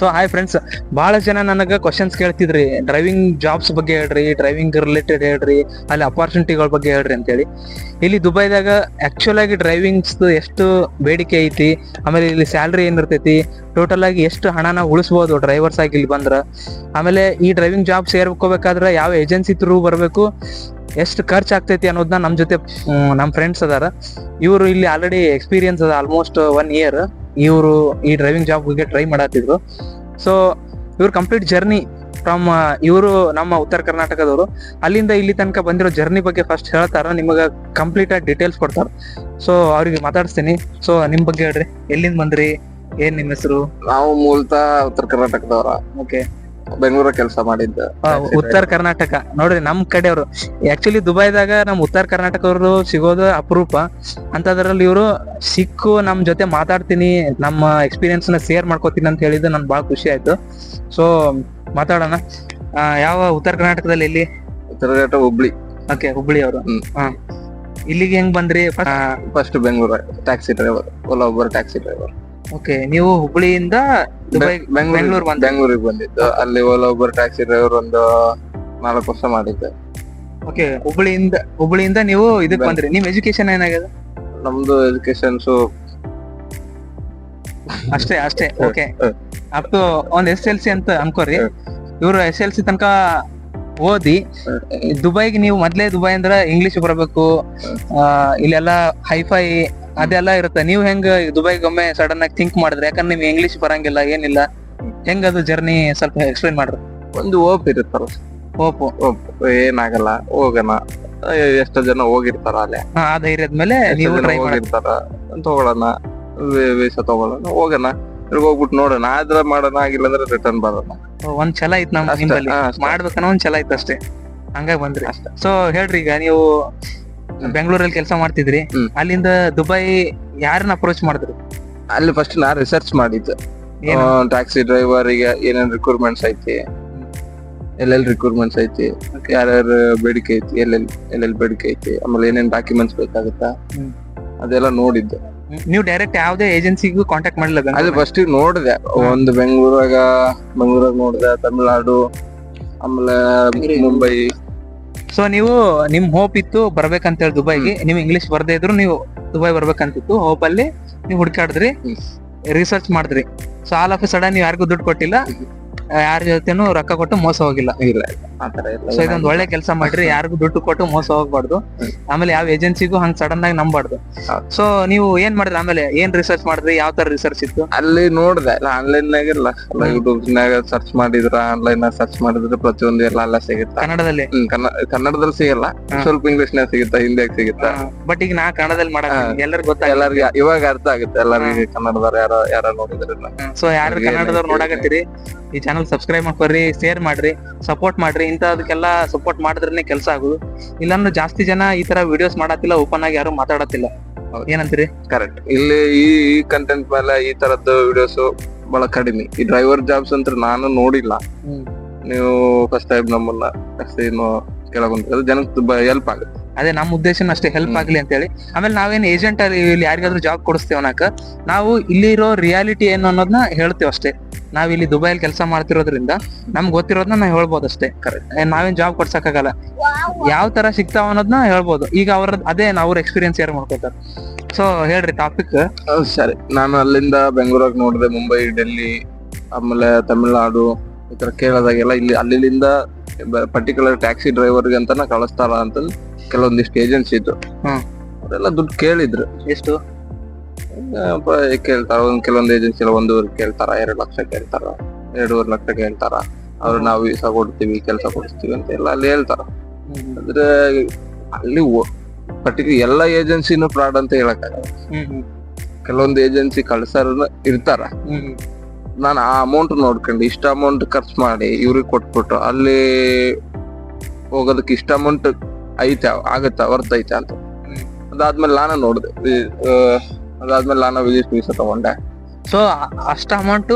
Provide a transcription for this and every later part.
So hi friends ಬಹಳ ಜನ ನನಗೆ ಕ್ವಶನ್ಸ್ ಕೇಳ್ತಿದ್ರಿ. ಡ್ರೈವಿಂಗ್ ಜಾಬ್ಸ್ ಬಗ್ಗೆ ಹೇಳ್ರಿ ಡ್ರೈವಿಂಗ್ ರಿಲೇಟೆಡ್ ಹೇಳ್ರಿ, ಅಲ್ಲಿ ಅಪಾರ್ಚುನಿಟಿಗಳ ಬಗ್ಗೆ ಹೇಳ್ರಿ ಅಂತೇಳಿ. ಇಲ್ಲಿ ದುಬೈದಾಗ ಆಕ್ಚುಲ್ ಆಗಿ ಡ್ರೈವಿಂಗ್ಸ್ ಎಷ್ಟು ಬೇಡಿಕೆ ಐತಿ, ಆಮೇಲೆ ಇಲ್ಲಿ ಸ್ಯಾಲ್ರಿ ಏನಿರ್ತೈತಿ ಟೋಟಲ್ ಆಗಿ ಎಷ್ಟು ಹಣನ ಉಳಿಸ್ಬೋದು ಡ್ರೈವರ್ಸ್ ಆಗಿ ಇಲ್ಲಿ ಬಂದ್ರ. ಆಮೇಲೆ ಈ ಡ್ರೈವಿಂಗ್ ಜಾಬ್ ಸೇರ್ಕೋಬೇಕಾದ್ರೆ ಯಾವ ಏಜೆನ್ಸಿ ಥ್ರೂ ಬರಬೇಕು, ಎಷ್ಟು ಖರ್ಚು ಆಗ್ತೈತಿ ಅನ್ನೋದನ್ನ ನಮ್ಮ ಜೊತೆ ನಮ್ಮ ಫ್ರೆಂಡ್ಸ್ ಅದಾರ. ಇವರು ಇಲ್ಲಿ ಆಲ್ರೆಡಿ ಎಕ್ಸ್ಪೀರಿಯನ್ಸ್ ಅದ ಆಲ್ಮೋಸ್ಟ್ ಒನ್ ಇಯರ್ ಇವರು ಈ ಡ್ರೈವಿಂಗ್ ಜಾಬ್ ಬಗ್ಗೆ ಟ್ರೈ ಮಾಡತ್ತಿದ್ರು ಸೊ ಇವ್ರ ಕಂಪ್ಲೀಟ್ ಜರ್ನಿ ಫ್ರಮ್ ಇವರು ನಮ್ಮ ಉತ್ತರ ಕರ್ನಾಟಕದವರು. ಅಲ್ಲಿಂದ ಇಲ್ಲಿ ತನಕ ಬಂದಿರೋ ಜರ್ನಿ ಬಗ್ಗೆ ಫಸ್ಟ್ ಹೇಳ್ತಾರ ನಿಮಗೆ ಕಂಪ್ಲೀಟ್ ಆಗಿ ಡೀಟೇಲ್ಸ್ ಕೊಡ್ತಾರ. ಸೊ ಅವ್ರಿಗೆ ಮಾತಾಡಿಸ್ತೀನಿ. ಸೊ ನಿಮ್ ಬಗ್ಗೆ ಹೇಳ್ರಿ ಎಲ್ಲಿಂದ ಬಂದ್ರಿ? ಏನ್ ನಿಮ್ಮ ಹೆಸರು? ನಾವು ಮೂಲತಃ ಉತ್ತರ ಕರ್ನಾಟಕದವರ. ಓಕೆ ಬೆಂಗಳೂರ ಕೆಲಸ ಮಾಡಿದ್ದ. ಉತ್ತರ ಕರ್ನಾಟಕ. ನೋಡ್ರಿ ನಮ್ ಕಡೆಯವರು ಆಕ್ಚುಲಿ ದುಬೈದಾಗ ನಮ್ ಉತ್ತರ ಕರ್ನಾಟಕದವರು ಸಿಗೋದು ಅಪರೂಪ. ಅಂತದ್ರಲ್ಲಿ ಇವರು ಸಿಕ್ಕು ನಮ್ ಜೊತೆ ಮಾತಾಡ್ತೀನಿ ನಮ್ಮ ಎಕ್ಸ್ಪೀರಿಯನ್ಸ್ನ ಶೇರ್ ಮಾಡ್ಕೋತೀನಿ ಅಂತ ಹೇಳಿದ್ದು ನನ್ ಬಹಳ ಖುಷಿ ಆಯ್ತು. ಸೊ ಮಾತಾಡೋಣ. ಯಾವ ಉತ್ತರ ಕರ್ನಾಟಕದಲ್ಲಿ ಇಲ್ಲಿ? ಉತ್ತರ ಕರ್ನಾಟಕ ಹುಬ್ಳಿ. ಓಕೆ ಹುಬ್ಳಿ ಅವರು. ಹಾ. ಇಲ್ಲಿಗೆ ಹೆಂಗ್ ಬಂದ್ರಿ? First Bengaluru taxi driver Ola ಒಬ್ಬರು ಟ್ಯಾಕ್ಸಿ ಡ್ರೈವರ್ ಓಕೆ ನೀವು ಹುಬ್ಬಳ್ಳಿಯಿಂದ ದುಬೈ ಬೆಂಗಳೂರು ಬಂದ ಬೆಂಗಳೂರಿಗೆ ಬಂದಿದ್ದು. ಅಲ್ಲಿ ಓಲಾ ಒಬ್ಬರು ಟ್ಯಾಕ್ಸಿ ಡ್ರೈವರ್ ಒಂದು ನಾಲ್ಕು ವರ್ಷ ಮಾಡಿದ್ದೆ. ಓಕೆ ಹುಬ್ಳಿಯಿಂದ ಹುಬ್ಬಳ್ಳಿಯಿಂದ ನೀವು ಇದಕ್ಕೆ ಬಂದ್ರಿ. ನಿಮ್ ಎಜುಕೇಶನ್ ಏನಾಗಿದೆ? ನಮ್ದು ಎಜುಕೇಶನ್ಸ್ ಅಷ್ಟೇ ಅಷ್ಟೇ. Okay hmm. ಅಪ್ ಟು ಒಂದ್ ಎಸ್ ಎಲ್ ಸಿ ಅಂತ ಅನ್ಕೋರಿ. ಇವರು ಎಸ್ ಎಲ್ ಸಿ ತನಕ ಓದಿ ದುಬೈಗೆ ನೀವು ಮೊದ್ಲೇ ದುಬೈ ಅಂದ್ರೆ ಇಂಗ್ಲಿಷ್ ಬರಬೇಕು. ಇಲ್ಲೆಲ್ಲ ಹೈಫೈ ಅದೆಲ್ಲ ಇರುತ್ತೆ. ನೀವು ಹೆಂಗ ದುಬೈಗೆ ಒಮ್ಮೆ ಸಡನ್ ಆಗಿ ಥಿಂಕ್ ಮಾಡಿದ್ರೆ? ಯಾಕಂದ್ರೆ ನಿಮ್ಗೆ ಇಂಗ್ಲಿಷ್ ಬರಂಗಿಲ್ಲ ಏನಿಲ್ಲ. ಹೆಂಗ್ ಅದು ಜರ್ನಿ ಸ್ವಲ್ಪ ಎಕ್ಸ್ಪ್ಲೈನ್ ಮಾಡ್ರಿ. ಒಂದು ಓಪ್ ಇರುತ್ತಲ್ಲ ಓಪು ಓಪ್ ಏನಾಗಲ್ಲ ಹೋಗೋಣ. ಎಷ್ಟೋ ಜನ ಹೋಗಿರ್ತಾರ ಅಲ್ಲೇ. ಹಾ ಆ ಧೈರ್ಯದ ಮೇಲೆ ಎಷ್ಟೋ ನೀವು ಜನ ಟ್ರೈ ಮಾಡಿರ್ತಾರ ಹೋಗಿರ್ತಾರ. ತಗೊಳ್ಳೋಣ ವೀಸ ತಗೊಳ್ಳೋಣ ಹೋಗೋಣ. ಇಲ್ಲಿಗ್ ಹೋಗ್ಬಿಟ್ಟು ನೋಡೋಣ. ಆದ್ರ ಮಾಡೋಣ ಆಗಿಲ್ಲ ಅಂದ್ರೆ ರಿಟರ್ನ್ ಬರೋಣ. ಒಂದ್ ಛಲ ಐತ್ ನಮ್ ಅಷ್ಟೇ, ನಿಮ್ಮಲ್ಲಿ. ಹಾ, ಅಷ್ಟೇ. ಮಾಡ್ಬೇಕನ್ನೋ ಒಂದ್ ಛಲ ಐತ್ ಅಷ್ಟೇ. ಹಂಗಾಗಿ ಬಂದ್ರಿ. ಅಷ್ಟೇ. ಸೊ ಹೇಳ್ರಿ ಈಗ ನೀವು. ಬೆಂಗಳೂರಲ್ಲಿ ಕೆಲಸ ಮಾಡ್ತಿದ್ರಿ. ಹ್ಮ್. ಅಲ್ಲಿಂದ ದುಬೈ ಯಾರನ್ನ ಅಪ್ರೋಚ್ ಮಾಡಿದ್ರಿ? ಅಲ್ಲಿ ಫಸ್ಟ್ ನಾ ರಿಸರ್ಚ್ ಮಾಡಿದ್ದು. ಏನು? ಟ್ಯಾಕ್ಸಿ ಡ್ರೈವರ್ ಈಗ ಏನೇನ್ ರಿಕ್ರೂಟ್ಮೆಂಟ್ಸ್ ಐತಿ ಎಲ್ಲೆಲ್ಲಿ ರಿಕ್ರೂಟ್ಮೆಂಟ್ಸ್ ಐತಿ ಯಾರ್ಯಾರ ಬೇಡಿಕೆ ಐತಿ ಎಲ್ಲೆಲ್ಲಿ ಎಲ್ಲೆಲ್ಲಿ ಬೇಡಿಕೆ ಐತಿ ಆಮೇಲೆ ಏನೇನ್ ಡಾಕ್ಯುಮೆಂಟ್ಸ್ ಬೇಕಾಗುತ್ತಾ ಹ್ಮ್. ಅದೆಲ್ಲ ನೋಡಿದ್ದು. ನೀವು ಡೈರೆಕ್ಟ್ ಯಾವ್ದೇ ಏಜೆನ್ಸಿಗೂ ಕಾಂಟ್ಯಾಕ್ಟ್ ಮಾಡಿಲ್ಲ ಅಲ್ಲಿ ಬೆಂಗಳೂರಲ್ಲಿ? ಫಸ್ಟ್ ನೋಡಿದೆ ಒಂದು ಬೆಂಗಳೂರಾಗ ಬೆಂಗಳೂರಾಗ ನೋಡಿದೆ ತಮಿಳ್ನಾಡು ಆಮೇಲೆ ಮುಂಬೈ. ಸೊ ನೀವು ನಿಮ್ ಹೋಪ್ ಇತ್ತು ಬರ್ಬೇಕಂತ ಹೇಳಿ ದುಬೈಗೆ. ನಿಮ್ ಇಂಗ್ಲಿಷ್ ಬರ್ದೇ ಇದ್ರು ನೀವು ದುಬೈ ಬರ್ಬೇಕಂತಿತ್ತು. ಹೋಪ್ ಅಲ್ಲಿ ನೀವು ಹುಡುಕಾಡಿದ್ರಿ. ರಿಸರ್ಚ್ ಮಾಡಿದ್ರಿ. ಸೊ ಆಲ್ ಆಫ್ ಸಡನ್ ನೀವು ಯಾರಿಗೂ ದುಡ್ಡು ಕೊಟ್ಟಿಲ್ಲ. ಯಾರ ಜೊತೆನೂ ರೊಕ್ಕ ಕೊಟ್ಟು ಮೋಸ ಹೋಗಿಲ್ಲ. ಇಲ್ಲ ಆತರ ಇಲ್ಲ ಸೊ ಇದೊಂದ್ ಒಳ್ಳೆ ಕೆಲಸ ಮಾಡ್ರಿ. ಯಾರಿಗೂ ದುಡ್ಡು ಕೊಟ್ಟು ಮೋಸ ಹೋಗ್ಬಾರ್ದು. ಆಮೇಲೆ ಯಾವ ಏಜೆನ್ಸಿಗೂ ಹಂಗ್ ಸಡನ್ ಆಗಿ ನಂಬಾರ್ದು. ಹೌದು. ಸೊ ನೀವು ಏನ್ ಮಾಡಿದ್ರಿ? ಆಮೇಲೆ ಏನ್ ರಿಸರ್ಚ್ ಮಾಡಿದ್ರಿ? ಯಾವ ತರ ರಿಸರ್ಚ್ ಇತ್ತು? ಅಲ್ಲಿ ನೋಡಿದೆ. ಆನ್ಲೈನ್ ನಾಗಿಲ್ಲ. ಯೂಟ್ಯೂಬ್ ನಾಗ ಸರ್ಚ್ ಮಾಡಿದ್ರ ಆನ್ಲೈನ್ ಸರ್ಚ್ ಮಾಡಿದ್ರೆ ಪ್ರತಿಯೊಂದು ಎಲ್ಲ ಎಲ್ಲ ಸಿಗುತ್ತೆ? ಕನ್ನಡದಲ್ಲಿ? ಕನ್ನಡದಲ್ಲಿ ಸಿಗಲ್ಲ. ಸ್ವಲ್ಪ ಇಂಗ್ಲಿಷ್ ನಾಗ ಸಿಗುತ್ತಾ? ಹಿಂದಿಯಾಗ ಸಿಗುತ್ತೆ? ಬಟ್ ಈಗ ನಾ ಕನ್ನಡದಲ್ಲಿ ಮಾಡಕ್ ಹಾ. ಎಲ್ಲರಿಗೂ ಗೊತ್ತಾಗ ಎಲ್ಲರಿಗೆ ಇವಾಗ ಅರ್ಥ ಆಗುತ್ತೆ. ಎಲ್ಲರಿಗೆ ಕನ್ನಡದವ್ರು ಯಾರ ಯಾರ ನೋಡಿದ್ರೆ ಸೊ ಯಾರು ಕನ್ನಡದವ್ರು ನೋಡಾಕತ್ತೀರಿ? ಈ ಚಾನಲ್ ಸಬ್ಸ್ಕ್ರೈಬ್ ಮಾಡ್ಕೊರಿ ಶೇರ್ ಮಾಡ್ರಿ ಸಪೋರ್ಟ್ ಮಾಡ್ರಿ ಇಂಥದಕ್ಕೆಲ್ಲ ಸಪೋರ್ಟ್ ಮಾಡಿದ್ರೆ ಕೆಲಸ ಆಗುದು. ಇಲ್ಲಾಂದ್ರೆ ಜಾಸ್ತಿ ಜನ ಈ ತರ ವಿಡಿಯೋಸ್ ಮಾಡತ್ತಿಲ್ಲ ಓಪನ್ ಆಗಿ ಯಾರು ಮಾತಾಡತ್ತಿಲ್ಲ. ಏನಂತೀರಿ? ಕರೆಕ್ಟ್ ಇಲ್ಲಿ ಈ ಕಂಟೆಂಟ್ ಮೇಲೆ ಈ ತರದ ವಿಡಿಯೋಸ್ ಬಹಳ ಕಡಿಮೆ. ಈ ಡ್ರೈವರ್ ಜಾಬ್ಸ್ ಅಂತ ನಾನು ನೋಡಿಲ್ಲ. ನೀವು ಫಸ್ಟ್ ಟೈಮ್ ನಮ್ಮನ್ನ ಏನು ಕೇಳಕೊಂಡ್ರೆ ಜನಕ್ಕೆ ತುಂಬಾ ಹೆಲ್ಪ್ ಆಗುತ್ತೆ. ಅದೇ ನಮ್ಮ ಉದ್ದೇಶನ ಅಷ್ಟೇ ಹೆಲ್ಪ್. ಆಗ್ಲಿ ಅಂತ ಹೇಳಿ ಆಮೇಲೆ ನಾವೇನು ಏಜೆಂಟ್ ಇಲ್ಲಿ ಯಾರಿಗಾದ್ರೂ ಜಾಬ್ ಕೊಡಿಸ್ತೇವೆ ಅನ್ನಕ ನಾವು ಇಲ್ಲಿರೋ ರಿಯಾಲಿಟಿ ಏನು ಅನ್ನೋದನ್ನ ಹೇಳ್ತೇವೆ ಅಷ್ಟೇ. ನಾವ್ ಇಲ್ಲಿ ದುಬೈಲಿ ಕೆಲಸ ಮಾಡ್ತಿರೋದ್ರಿಂದ ನಮ್ಗೆ ಗೊತ್ತಿರೋದನ್ನ ನಾವು ಹೇಳ್ಬೋದು ಅಷ್ಟೇ. ಕರೆಕ್ಟ್ ನಾವೇನ್ ಜಾಬ್ ಕೊಡ್ಸಕ್ಕಾಗಲ್ಲ. ಯಾವ ತರ ಸಿಗ್ತಾವ ಅನ್ನೋದನ್ನ ಹೇಳ್ಬೋದು. ಈಗ ಅವ್ರ ಅದೇ ಅವ್ರ ಎಕ್ಸ್ಪೀರಿಯನ್ಸ್ ಯಾರು ಮಾಡ್ಕೋತಾರೆ. ಸೊ ಹೇಳ್ರಿ ಟಾಪಿಕ್ ಸರಿ. ನಾನು ಅಲ್ಲಿಂದ ಬೆಂಗಳೂರಿಗೆ ನೋಡಿದೆ ಮುಂಬೈ ಡೆಲ್ಲಿ ಆಮೇಲೆ ತಮಿಳ್ನಾಡು ಈ ತರ ಕೇರಳದಾಗೆಲ್ಲ ಇಲ್ಲಿ ಅಲ್ಲಿಂದ ಪರ್ಟಿಕ್ಯುಲರ್ ಟ್ಯಾಕ್ಸಿ ಡ್ರೈವರ್ಗೆ ಅಂತಾನೆ ಕಳಿಸ್ತಾರ ಅಂತ ಕೆಲವೊಂದಿಷ್ಟು ಏಜೆನ್ಸಿ ಇತ್ತು. ಅವರೆಲ್ಲ ದುಡ್ಡು ಕೇಳಿದ್ರು. ಎಷ್ಟು? ಕೇಳ್ತಾರ ಒಂದ್ ಕೆಲವೊಂದು ಏಜೆನ್ಸಿ ಎಲ್ಲ ಒಂದೂವರೆ ಕೇಳ್ತಾರ ಎರಡು ಲಕ್ಷ ಕೇಳ್ತಾರ ಎರಡೂವರೆ ಲಕ್ಷ ಕೇಳ್ತಾರ ಅವ್ರು ನಾವು ವೀಸಾ ಕೊಡ್ತೀವಿ ಕೆಲಸ ಕೊಡಿಸ್ತೀವಿ ಅಂತ ಎಲ್ಲ ಅಲ್ಲಿ ಹೇಳ್ತಾರ. ಅಂದ್ರೆ ಅಲ್ಲಿ ಪರ್ಟಿಕ್ಯುಲರ್ ಎಲ್ಲ ಏಜೆನ್ಸಿನೂ ಫ್ರಾಡ್ ಅಂತ ಹೇಳಕ್ಕಾಗಲ್ಲ. ಹ್ಮ್ ಕೆಲವೊಂದು ಏಜೆನ್ಸಿ ಕಳ್ಸಾರ ಇರ್ತಾರ. ನಾನು ಆ ಅಮೌಂಟ್ ನೋಡ್ಕೊಂಡು ಇಷ್ಟ ಅಮೌಂಟ್ ಖರ್ಚು ಮಾಡಿ ಇವ್ರಿಗೆ ಕೊಟ್ಬಿಟ್ಟು ಅಲ್ಲಿ ಹೋಗೋದಕ್ಕೆ ಇಷ್ಟ ಅಮೌಂಟ್ ಐತೆ ಆಗತ್ತ ವರ್ತ್ ಐತೆ ಅಂತ. ಅದಾದ್ಮೇಲೆ ನಾನು ನೋಡಿದೆ. ಅದಾದ್ಮೇಲೆ ನಾನು ವಿಜಿಟ್ ಪೀಸ ತಗೊಂಡೆ. ಸೊ ಅಷ್ಟ ಅಮೌಂಟ್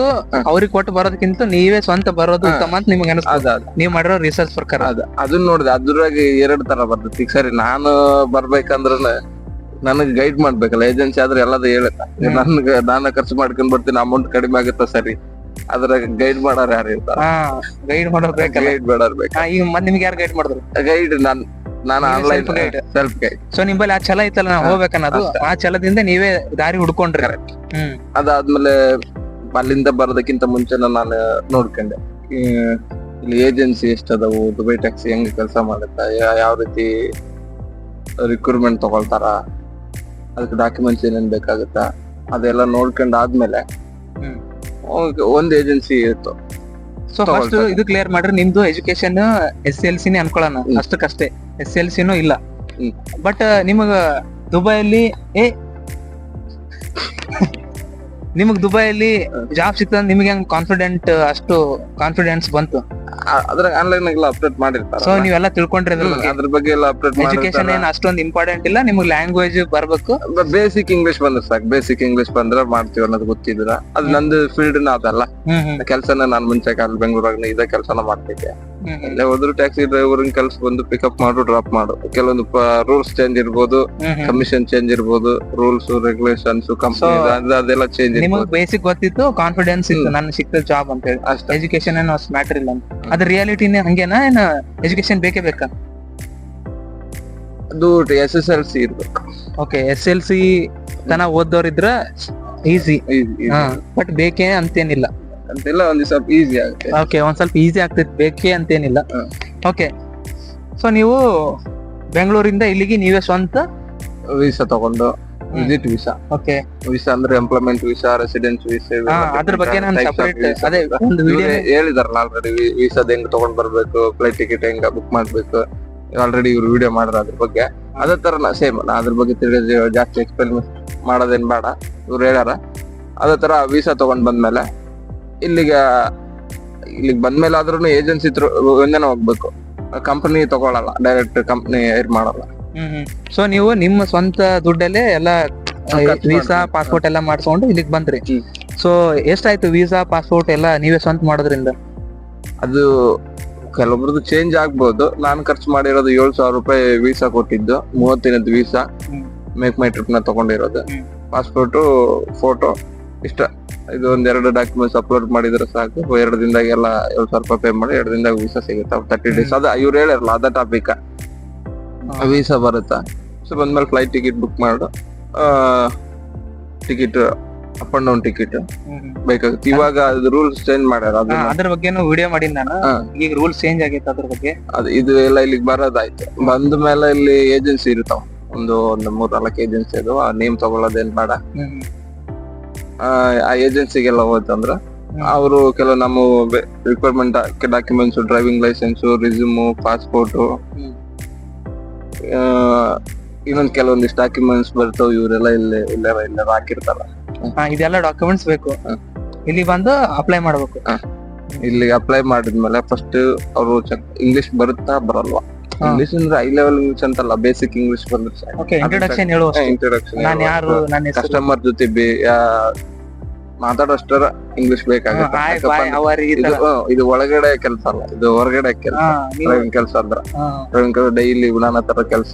ಅವ್ರಿಗೆ ಕೊಟ್ಟು ಬರೋದಕ್ಕಿಂತ ನೀವೇ ಸ್ವಂತ ಬರೋದು. ಉತ್ತಮ ಅಂತ ನಿಮ್ಗೆ ಅನಿಸ್ತದೆ ನೀವ್ ಮಾಡಿರೋ ರಿಸರ್ಚ್ ಪ್ರಕಾರ. ಅದ ಅದನ್ನ ನೋಡಿದೆ. ಅದ್ರಾಗ ಎರಡ್ ತರ ಬರ್ತೈತಿ. ಈಗ ಸರಿ ನಾನು ಬರ್ಬೇಕಂದ್ರ ನನಗ್ ಗೈಡ್ ಮಾಡ್ಬೇಕಲ್ಲ. ಏಜೆನ್ಸಿ ಆದ್ರೆ ಎಲ್ಲದ ಹೇಳುತ್ತ. ನನ್ಗೆ ನಾನು ಖರ್ಚು ಮಾಡ್ಕೊಂಡ್ ಬರ್ತೀನಿ. ಅಮೌಂಟ್ ಕಡಿಮೆ ಆಗುತ್ತಾ ಸರಿ? ಅದ್ರಾಗ ಗೈಡ್ ಮಾಡೋರ್ ಯಾರು ಇರ್ತಾರ? ಗೈಡ್ ಮಾಡೋರ್ ಗೈಡ್ ಮಾಡೋರ್ ಬೇಕು. ಈಗ ನಿಮ್ಗೆ ಯಾರು ಗೈಡ್ ಮಾಡಿದ್ರು? ಗೈಡ್ ನಾನ್. ನಾನು ಆನ್ಲೈನ್ ಸೆಲ್ಫ್ ಗೈಡ್ ಸೊ ನಿಮ್ಮಲ್ಲಿ ಆ ಛಲ ಇತ್ತಲ್ಲ ನಾವು ಹೋಗ್ಬೇಕನ್ನೋದು ಆ ಛಲದಿಂದ ನೀವೇ ದಾರಿ ಹುಡ್ಕೊಂಡ್ರಿ. ಹ್ಮ್. ಅದಾದ್ಮೇಲೆ ಅಲ್ಲಿಂದ ಬರೋದಕ್ಕಿಂತ ಮುಂಚೆ ನಾನು ನೋಡ್ಕೊಂಡೆ. ಇಲ್ಲಿ ಏಜೆನ್ಸಿ ಎಷ್ಟದವು ದುಬೈ ಟ್ಯಾಕ್ಸಿ ಹೆಂಗ್ ಕೆಲಸ ಮಾಡುತ್ತಾ ಯಾವ ರೀತಿ ರಿಕ್ರೂಟ್ಮೆಂಟ್ ತಗೊಳ್ತಾರ ಅದಕ್ಕೆ ಡಾಕ್ಯುಮೆಂಟ್ಸ್ ಏನೇನ್ ಬೇಕಾಗುತ್ತಾ ಅದೆಲ್ಲ ನೋಡ್ಕೊಂಡ್ ಆದ್ಮೇಲೆ. ಒಂದ್ ಏಜೆನ್ಸಿ ಇತ್ತು. ಸೊ ಫಸ್ಟ್ ಇದು ಕ್ಲಿಯರ್ ಮಾಡ್ರಿ ನಿಮ್ದು ಎಜುಕೇಶನ್ ಎಸ್ ಎಲ್ ಸಿನೇ ಅನ್ಕೊಳ್ಳೋಣ. ಅಷ್ಟಕ್ಕಷ್ಟೇ. ಎಸ್ ಎಲ್ ಸಿನೂ ಇಲ್ಲ. ಬಟ್ ನಿಮಗ ದುಬೈಯಲ್ಲಿ ಏ ನಿಮಗ್ ದುಬೈಯಲ್ಲಿ ಜಾಬ್ ಸಿಕ್ತದ ನಿಮ್ಗೆ ಹೆಂಗ್ ಕಾನ್ಫಿಡೆಂಟ್ ಅಷ್ಟು ಕಾನ್ಫಿಡೆನ್ಸ್ ಬಂತು? ಅದ್ರ ಆನ್ಲೈನ್ ಎಲ್ಲ ಅಪ್ಡೇಟ್ ಸೊ ಮಾಡಿರ್ತಾರ ನೀವೆಲ್ಲ ತಿಳ್ಕೊಂಡ್ರಿ ಅದ್ರ ಬಗ್ಗೆ ಎಲ್ಲ ಅಪ್ಡೇಟ್ ಎಜುಕೇಶನ್ ಏನ್ ಅಷ್ಟೊಂದು ಇಂಪಾರ್ಟೆಂಟ್ ಇಲ್ಲ ನಿಮ್ಗೆ ಲ್ಯಾಂಗ್ವೇಜ್ ಬರ್ಬೇಕು. ಬೇಸಿಕ್ ಇಂಗ್ಲಿಷ್ ಬಂದ್ರೆ ಸಾಕು. ಬೇಸಿಕ್ ಇಂಗ್ಲಿಷ್ ಬಂದ್ರೆ ಮಾಡ್ತೀವಿ ಅನ್ನೋದು ಗೊತ್ತಿದ್ರ. ಅದು ನಂದು ಫೀಲ್ಡ್ ಅದಲ್ಲ. ಕೆಲಸನ ನಾನು ಮುಂಚೆ ಕಾಲ ಬೆಂಗಳೂರಾಗ ಇದೇ ಕೆಲಸನ ಮಾಡ್ತಿದ್ದೆ. ಇಲ್ಲೇ ಹೋದ್ರು ಟ್ಯಾಕ್ಸಿ ಡ್ರೈವರ್ ಕೆಲ್ಸ ಬಂದು ಪಿಕಪ್ ಮಾಡು ಡ್ರಾಪ್ ಮಾಡು. ಕೆಲವೊಂದು ರೂಲ್ಸ್ ಚೇಂಜ್ ಇರ್ಬೋದು. ಕಮಿಷನ್ ಚೇಂಜ್ ಇರ್ಬೋದು ರೂಲ್ಸ್ ರೆಗ್ಯುಲೇಷನ್ಸ್ ಕಂಪನಿ ಅದೆಲ್ಲ ಚೇಂಜ್ ನಿಮಗೆ ಬೇಸಿಕ್ ಗೊತ್ತಿತ್ತು ಕಾನ್ಫಿಡೆನ್ಸ್ ಇತ್ತು ನನ್ನ ನನ್ ಸಿಕ್ತ ಜಾಬ್ ಅಂತ ಹೇಳಿ. ಅಷ್ಟೇ. ಎಜುಕೇಶನ್ ಏನೋ ಅಷ್ಟು ಮ್ಯಾಟರ್ ಇಲ್ಲ ಅಂತ. ಅದ್ರ ರಿಯಾಲಿಟಿನೇ ಹಂಗೇನಾ ಏನ ಎಜುಕೇಶನ್ ಬೇಕೇ ಬೇಕಾ? ಅದು ಎಸ್ ಎಸ್ ಎಲ್ ಸಿ ಇರ್ಬೇಕು ಓಕೆ ಎಸ್ ಎಲ್ ಸಿ ತನ ಓದೋರಿದ್ರ ಈಸಿ. ಬಟ್ ಬೇಕೇ ಅಂತೇನಿಲ್ಲ. ಅಂತೆಲ್ಲ ಒಂದು ಸ್ವಲ್ಪ ಈಸಿ ಆಗುತ್ತೆ. ಓಕೆ ಒಂದ್ ಸ್ವಲ್ಪ ಈಸಿ ಆಗ್ತೈತೆ ಬೇಕೇ ಅಂತೇನಿಲ್ಲ. ಓಕೆ ಸೊ ನೀವು ಬೆಂಗಳೂರಿಂದ ಇಲ್ಲಿಗೆ ನೀವೇ ಸ್ವಂತ ವೀಸಾ ತಗೊಂಡು ವಿಸಿಟ್ ವೀಸಾ ಓಕೆ ವೀಸಾ ಅಂದ್ರೆ ಎಂಪ್ಲಾಯ್ಮೆಂಟ್ ವೀಸಾ ರೆಸಿಡೆನ್ಸ್ ವೀಸಾ ಅದ್ರ ಬಗ್ಗೆ ನಾನು ಸೆಪರೇಟ್ ಅದೇ ಒಂದು ವಿಡಿಯೋ ಹೇಳಿದಾರಲ್ಲ ಆಲ್ರೆಡಿ ವೀಸಾದ ಹೆಂಗ್ ತಗೊಂಡ್ ಬರ್ಬೇಕು ಫ್ಲೈಟ್ ಟಿಕೆಟ್ ಹೆಂಗ ಬುಕ್ ಮಾಡ್ಬೇಕು ಆಲ್ರೆಡಿ ಇವ್ರು ವಿಡಿಯೋ ಮಾಡ್ರ ಅದ್ರ ಬಗ್ಗೆ. ಅದೇ ತರ ಸೇಮ್ ಅದ್ರ ಬಗ್ಗೆ ತಿಳಿದ ಜಾಸ್ತಿ ಎಕ್ಸ್ಪ್ಲೈನ್ ಮಾಡೋದೇನ್ ಬೇಡ. ಇವ್ರು ಹೇಳ್ಯಾರ ಅದೇ ತರ ವೀಸಾ ತಗೊಂಡ್ ಬಂದ್ಮೇಲೆ ಇಲ್ಲಿಗ ಇಲ್ಲಿಗೆ ಬಂದ್ಮೇಲೆ ಆದ್ರೂ ಏಜೆನ್ಸಿ ಒಂದೇನೆ ಹೋಗ್ಬೇಕು. ಕಂಪನಿ ತಗೊಳಲ್ಲ ಡೈರೆಕ್ಟ್ ಕಂಪನಿ ಏರ್ ಮಾಡಲ್ಲ. ಸೊ ನೀವು ನಿಮ್ಮ ಸ್ವಂತ ದುಡ್ಡಲ್ಲೇ ಎಲ್ಲ ವೀಸಾ ಪಾಸ್ಪೋರ್ಟ್ ಎಲ್ಲ ಮಾಡ್ಸ್ಕೊಂಡು ಇಲ್ಲಿಗೆ ಬಂದ್ರಿ. ಸೊ ಎಷ್ಟಾಯ್ತು ವೀಸಾ ಪಾಸ್ಪೋರ್ಟ್ ಎಲ್ಲ ನೀವೇ ಸ್ವಂತ ಮಾಡೋದ್ರಿಂದ? ಅದು ಕೆಲವೊಬ್ರದ್ದು ಚೇಂಜ್ ಆಗ್ಬೋದು. ನಾನು ಖರ್ಚು ಮಾಡಿರೋದು ಏಳು ಸಾವಿರ ರೂಪಾಯಿ ವೀಸಾ ಕೊಟ್ಟಿದ್ದು ಮೂವತ್ತಿನದ್ದು ವೀಸಾ. ಮೇಕ್ ಮೈ ಟ್ರಿಪ್ನ ತಗೊಂಡಿರೋದು. ಪಾಸ್ಪೋರ್ಟ್ ಫೋಟೋ ಇಷ್ಟ. ಇದು ಒಂದೆರಡು ಡಾಕ್ಯುಮೆಂಟ್ಸ್ ಅಪ್ಲೋಡ್ ಮಾಡಿದ್ರೆ ಸಾಕು. ಎರಡು ದಿನದಾಗ ಎಲ್ಲ ಏಳು ಸಾವಿರ ರೂಪಾಯಿ ಪೇ ಮಾಡಿ ಎರಡು ದಿನದಾಗ ವೀಸಾ ಸಿಗುತ್ತೆ. ತರ್ಟಿ ಡೇಸ್ ಅದ ಇವ್ರು ಹೇಳಿರಲ್ಲ ಅದ ಟಾಪಿಕ್ ವೀಸಾ ಬರುತ್ತಾ? ಸೊ ಬಂದ್ಮೇಲೆ ಫ್ಲೈಟ್ ಟಿಕೆಟ್ ಬುಕ್ ಮಾಡು. Ticket up and down ticket ಬೇಕಾಗುತ್ತೆ. ಇವಾಗ ರೂಲ್ಸ್ ಚೇಂಜ್ ಮಾಡ್ಯಾರ ಅದ್ರ ಬಗ್ಗೆನು ವಿಡಿಯೋ ಮಾಡೀನಿ ನಾನು? ಈಗ ರೂಲ್ಸ್ ಚೇಂಜ್ ಆಗೈತೆ ಅದ್ರ ಬಗ್ಗೆ? ಅದು ಇದು ಎಲ್ಲ ಇಲ್ಲಿಗೆ ಬರೋದಾಯ್ತು. ಬಂದ ಮೇಲೆ ಇಲ್ಲಿ ಏಜೆನ್ಸಿ ಇರ್ತಾವ ಒಂದು ಒಂದು ಮೂರ್ ನಾಲ್ಕು ಏಜೆನ್ಸಿ ಅದು. ಆ ನೇಮ್ ತಗೊಳ್ಳೋದೇನ್ ಬೇಡ. ಆ, ಆ ಏಜೆನ್ಸಿಗೆಲ್ಲ ಹೋಯ್ತಂದ್ರ ಹ್ಮ್. ಅವರು ಕೆಲವು ನಮ್ಮ requirement documents driving licence resume passport. ಇನ್ನೊಂದ್ ಕೆಲವೊಂದಿಷ್ಟು ಡಾಕ್ಯುಮೆಂಟ್ಸ್ ಬರ್ತಾವ ಇವರೆಲ್ಲ ಇಲ್ಲಿ ಇಲ್ಲೆಲ್ಲ ಇಲ್ಲೆಲ್ಲ ಹಾಕಿರ್ತಾರ ಹಾ, ಇದೆಲ್ಲ ಡಾಕ್ಯುಮೆಂಟ್ಸ್ ಬೇಕು. ಇಲ್ಲಿ ಬಂದು ಅಪ್ಲೈ ಮಾಡ್ಬೇಕು ಇಲ್ಲಿ ಅಪ್ಲೈ ಮಾಡಿದ್ಮೇಲೆ ಫಸ್ಟ್ ಅವರು ಚೆಕ್ ಇಂಗ್ಲಿಷ್ ಬರುತ್ತಾ ಬರಲ್ವಾ. ಇಂಗ್ಲಿಷ್ ಅಂದ್ರೆ ಹೈ ಲೆವೆಲ್ ಇಂಗ್ಲಿಷ್ ಅಂತಲ್ಲ ಬೇಸಿಕ್ ಇಂಗ್ಲಿಷ್ ಬಂದ್ರೆ ಇಂಟ್ರೊಡಕ್ಷನ್ ಹೇಳು ಇಂಟ್ರೊಡಕ್ಷನ್ ನಾನು ಯಾರು ನನ್ನ ಕಸ್ಟಮರ್ ಜೊತೆ ಮಾತಾಡೋಷ್ಟರ ಇಂಗ್ಲಿಷ್ ಬೇಕಾಗುತ್ತೆ. ಇದು ಒಳಗಡೆ ಕೆಲಸ ಅಲ್ಲ ಇದು ಹೊರಗಡೆ ಕೆಲಸ ಡ್ರೈವಿಂಗ್ ಕೆಲಸ ಅಂದ್ರ. ಡ್ರೈವಿಂಗ್ ಡೈಲಿ ನಾನಾ ತರ ಕೆಲಸ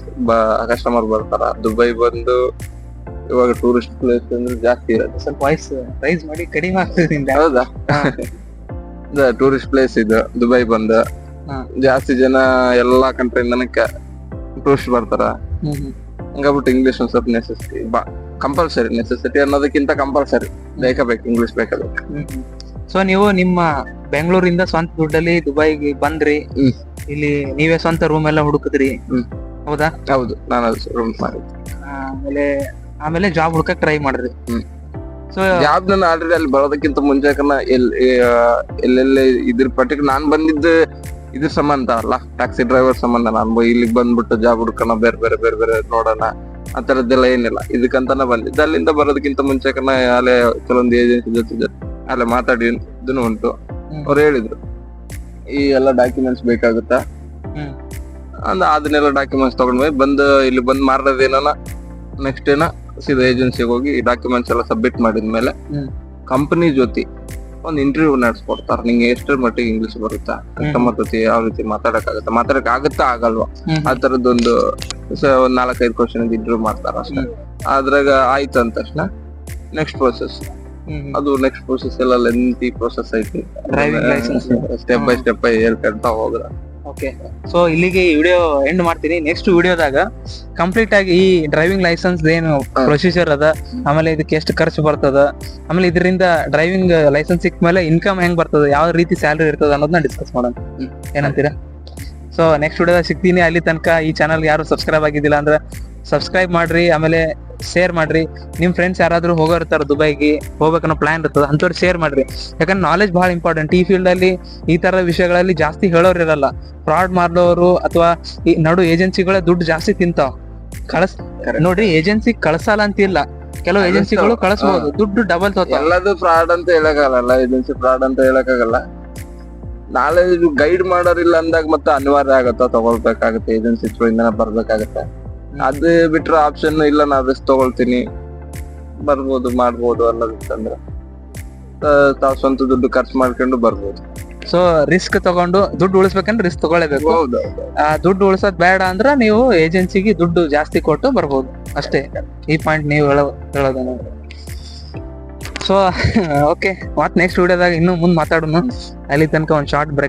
ಕಸ್ಟಮರ್ ಬರ್ತಾರ. ದುಬೈ ಬಂದು ಇವಾಗ ಟೂರಿಸ್ಟ್ ಪ್ಲೇಸ್ ಅಂದ್ರೆ ಜಾಸ್ತಿ ಇರುತ್ತೆ ಸ್ವಲ್ಪ ವಾಯ್ಸ್ ರೈಸ್ ಮಾಡಿ ಕಡಿಮೆ ಆಗ್ತದೆ ಹೌದಾ? ಟೂರಿಸ್ಟ್ ಪ್ಲೇಸ್ ಇದು ದುಬೈ ಬಂದು. ಜಾಸ್ತಿ ಜನ ಎಲ್ಲಾ ಕಂಟ್ರಿಯಿಂದನೇ ಟೂರಿಸ್ಟ್ ಬರ್ತಾರ. ಹಂಗಾಗ್ಬಿಟ್ಟು ಇಂಗ್ಲಿಷ್ ಒಂದ್ ಸ್ವಲ್ಪ ನೆಸೆಸಿಟಿ ಬಾ ಕಂಪಲ್ಸರಿ ನೆಸೆಸಿಟಿ ಅನ್ನೋದಕ್ಕಿಂತ ಕಂಪಲ್ಸರಿ ಬೇಕಾಬೇಕು ಇಂಗ್ಲಿಷ್ ಬೇಕಾಗುತ್ತೆ ಸೊ ನೀವು ನಿಮ್ಮ ಬೆಂಗಳೂರಿಂದ ಸ್ವಂತ ದುಡ್ಡಲ್ಲಿ ದುಬೈಗೆ ಬಂದ್ರಿ. ಇಲ್ಲಿ ನೀವೇ ಸ್ವಂತ ರೂಮ್ ಎಲ್ಲ ಹುಡುಕಿದ್ರಿ. ಹೌದಾ? ಹೌದು ನಾನು ರೂಮ್ ಮಾಡಿದ್ದೆ. ಆಮೇಲೆ ಆಮೇಲೆ ಜಾಬ್ ಹುಡ್ಕಕ್ ಟ್ರೈ ಮಾಡಿದ್ರಿ. ಸೊ ಜಾಬ್ ನಾನು ಆಲ್ರೆಡಿ ಅಲ್ಲಿ ಬರೋದಕ್ಕಿಂತ ಮುಂಚೆ ಎಲ್ಲೆಲ್ಲಿ ಇದ್ರ ಪರ್ಟಿಕ್ಯುಲರ್ ನಾನ್ ಬಂದಿದ್ದು ಇದ್ರ ಸಂಬಂಧ ಅಲ್ಲ. ಟ್ಯಾಕ್ಸಿ ಡ್ರೈವರ್ ಸಂಬಂಧ ನಾನು ಇಲ್ಲಿಗೆ ಬಂದ್ಬಿಟ್ಟು ಜಾಬ್ ಹುಡ್ಕೋಣ ಬೇರೆ ಬೇರೆ ಬೇರೆ ಬೇರೆ ನೋಡೋಣ. ಆ ತರದ್ದೆಲ್ಲ ಏನಿಲ್ಲ. ಇದಕ್ಕಂತಾನೆ ಬಂದಿದ್ದೆ ಅಲ್ಲಿಂದ ಬರೋದಕ್ಕಿಂತ ಮುಂಚೆ ಅಲ್ಲೇ ಕೆಲವೊಂದು ಏಜೆನ್ಸಿ ಜೊತೆ ಜೊತೆ ಅಲ್ಲೇ ಮಾತಾಡಿ ಇದನ್ನು ಉಂಟು. ಅವ್ರು ಹೇಳಿದ್ರು ಈ ಎಲ್ಲ ಡಾಕ್ಯುಮೆಂಟ್ಸ್ ಬೇಕಾಗುತ್ತಾ. ಅಂದ ಅದನ್ನೆಲ್ಲ ಡಾಕ್ಯುಮೆಂಟ್ಸ್ ತಗೊಂಡ್ಬಂದು ಬಂದು ಇಲ್ಲಿ ಬಂದ್ ಮಾರೋದೇನ ನೆಕ್ಸ್ಟ್ ಏನ ಸೀದಾ ಏಜೆನ್ಸಿಗೆ ಹೋಗಿ ಡಾಕ್ಯುಮೆಂಟ್ಸ್ ಎಲ್ಲ ಸಬ್ಮಿಟ್ ಮಾಡಿದ್ಮೇಲೆ. ಕಂಪನಿ ಜೊತೆ ಒಂದ್ ಇಂಟರ್ವ್ಯೂ ನಡೆಸ್ಕೊಡ್ತಾರ. ನಿಂಗೆ ಎಷ್ಟರ ಮಟ್ಟಿಗೆ ಇಂಗ್ಲಿಷ್ ಬರುತ್ತಾ? ಕಸ್ಟಮರ್ ಜೊತೆ ಯಾವ ರೀತಿ ಮಾತಾಡಕ್ ಆಗುತ್ತಾ ಮಾತಾಡಕ್ ಆಗುತ್ತಾ ಆಗಲ್ವಾ ಆ ತರದೊಂದು ಒಂದ್ ನಾಲ್ಕೈದು ಕ್ವಶನ್ ಇಂಟರ್ವ್ಯೂ ಮಾಡ್ತಾರ ಅಷ್ಟೇ. ಅದ್ರಾಗ ಆಯ್ತು ಅಂದ ತಕ್ಷಣ ನೆಕ್ಸ್ಟ್ ಪ್ರೊಸೆಸ್ ಅದು ನೆಕ್ಸ್ಟ್ ಪ್ರೊಸೆಸ್ ಎಲ್ಲ ಲೆಂತಿ ಪ್ರೊಸೆಸ್ ಐತಿ. Driving licence step by step ಹೇಳ್ಕೊಂತ ಹೋದ್ರ. ಓಕೆ ಸೊ ಇಲ್ಲಿಗೆ ಈ ವಿಡಿಯೋ ಎಂಡ್ ಮಾಡ್ತೀನಿ. ನೆಕ್ಸ್ಟ್ ವಿಡಿಯೋದಾಗ ಕಂಪ್ಲೀಟ್ ಆಗಿ ಈ ಡ್ರೈವಿಂಗ್ ಲೈಸೆನ್ಸ್ ಏನು. ಪ್ರೊಸೀಜರ್ ಅದ ಆಮೇಲೆ ಇದಕ್ಕೆ ಎಷ್ಟು ಖರ್ಚು ಬರ್ತದ ಆಮೇಲೆ ಇದರಿಂದ ಡ್ರೈವಿಂಗ್ ಲೈಸೆನ್ಸ್ ಸಿಕ್ಕ ಮೇಲೆ ಇನ್ಕಮ್ ಹೆಂಗ್ ಬರ್ತದ ಯಾವ ರೀತಿ ಸ್ಯಾಲ್ರಿ ಇರ್ತದ ಅನ್ನೋದನ್ನ ಡಿಸ್ಕಸ್ ಮಾಡೋಣ. ಏನಂತೀರಾ? ಸೊ ನೆಕ್ಸ್ಟ್ ವಿಡಿಯೋದಾಗ ಸಿಗ್ತೀನಿ. ಅಲ್ಲಿ ತನಕ ಈ ಚಾನಲ್ ಯಾರು ಸಬ್ಸ್ಕ್ರೈಬ್ ಆಗಿದ್ದಿಲ್ಲ ಅಂದ್ರೆ ಸಬ್ಸ್ಕ್ರೈಬ್ ಮಾಡ್ರಿ. ಆಮೇಲೆ ಶೇರ್ ಮಾಡ್ರಿ. ನಿಮ್ ಫ್ರೆಂಡ್ಸ್ ಯಾರಾದ್ರೂ ಹೋಗೋರ್ತಾರ ದುಬೈಗೆ ಹೋಗ್ಬೇಕನ್ನೋ ಪ್ಲಾನ್ ಇರ್ತದ ಅಂತವ್ರು ಶೇರ್ ಮಾಡ್ರಿ. ಯಾಕಂದ್ರೆ ನಾಲೆಜ್ ಬಹಳ ಇಂಪಾರ್ಟೆಂಟ್ ಈ ಫೀಲ್ಡ್ ಅಲ್ಲಿ ಈ ತರ ವಿಷಯಗಳಲ್ಲಿ ಜಾಸ್ತಿ ಹೇಳೋರು ಇರಲ್ಲ. ಫ್ರಾಡ್ ಮಾಡೋರು ಅಥವಾ ಈ ನಡು ಏಜೆನ್ಸಿಗಳ ದುಡ್ಡು ಜಾಸ್ತಿ ತಿಂತಾವ್. ಕಳಸ್. ನೋಡ್ರಿ ಏಜೆನ್ಸಿ ಕಳ್ಸಲ್ಲ ಅಂತಿಲ್ಲ. ಕೆಲವು ಏಜೆನ್ಸಿಗಳು ಕಳಿಸಬಹುದು ದುಡ್ಡು ಡಬಲ್ ಎಲ್ಲದು ಫ್ರಾಡ್ ಅಂತ ಹೇಳಕ್ಕಾಗಲ್ಲ. ಏಜೆನ್ಸಿ ಫ್ರಾಡ್ ಅಂತ ಹೇಳಕ್ಕಾಗಲ್ಲ. ನಾಳೆ ಗೈಡ್ ಮಾಡೋರಿಲ್ಲ ಅಂದಾಗ ಮತ್ತೆ ಅನಿವಾರ್ಯ ಆಗತ್ತ? ತಗೊಳ್ಬೇಕಾಗತ್ತೆ. ಏಜೆನ್ಸಿ ಥ್ರೂ ಇಂದ ಬರ್ಬೇಕಾಗತ್ತೆ. ಅದು ಬಿಟ್ರೆ ಆಪ್ಷನ್ ಇಲ್ಲ ನಾ ರಿಸ್ಕ್ ತಗೊಳ್ತೀನಿ. ಬರ್ಬೋದು ಮಾಡ್ಬೋದು ಅನ್ನೋದಿತ್ತಂದ್ರೆ. ತ- ತಾವ್ ಸ್ವಂತ ದುಡ್ಡು ಖರ್ಚು ಮಾಡ್ಕೊಂಡು ಬರ್ಬೋದು. ಸೊ ರಿಸ್ಕ್ ತಗೊಂಡು ದುಡ್ಡು ಉಳಿಸ್ಬೇಕಂದ್ರೆ ರಿಸ್ಕ್ ತಗೊಳ್ಳೇಬೇಕು. ಹೌದು ಆ ದುಡ್ಡು ಉಳಿಸೋದ್ ಬೇಡ ಅಂದ್ರ ನೀವು ಏಜೆನ್ಸಿಗೆ ದುಡ್ಡು ಜಾಸ್ತಿ ಕೊಟ್ಟು ಬರ್ಬೋದು. ಅಷ್ಟೇ. ಈ ಪಾಯಿಂಟ್ ನೀವು ಹೇಳೋ ಹೇಳೋದು ಸೊ ಓಕೆ ಮತ್ ನೆಕ್ಸ್ಟ್ ವಿಡಿಯೋದಾಗ ಇನ್ನು ಮುಂದೆ ಮಾತಾಡೋಣ. ಅಲ್ಲಿ ತನಕ ಒಂದು ಶಾರ್ಟ್ ಬ್ರೇಕ್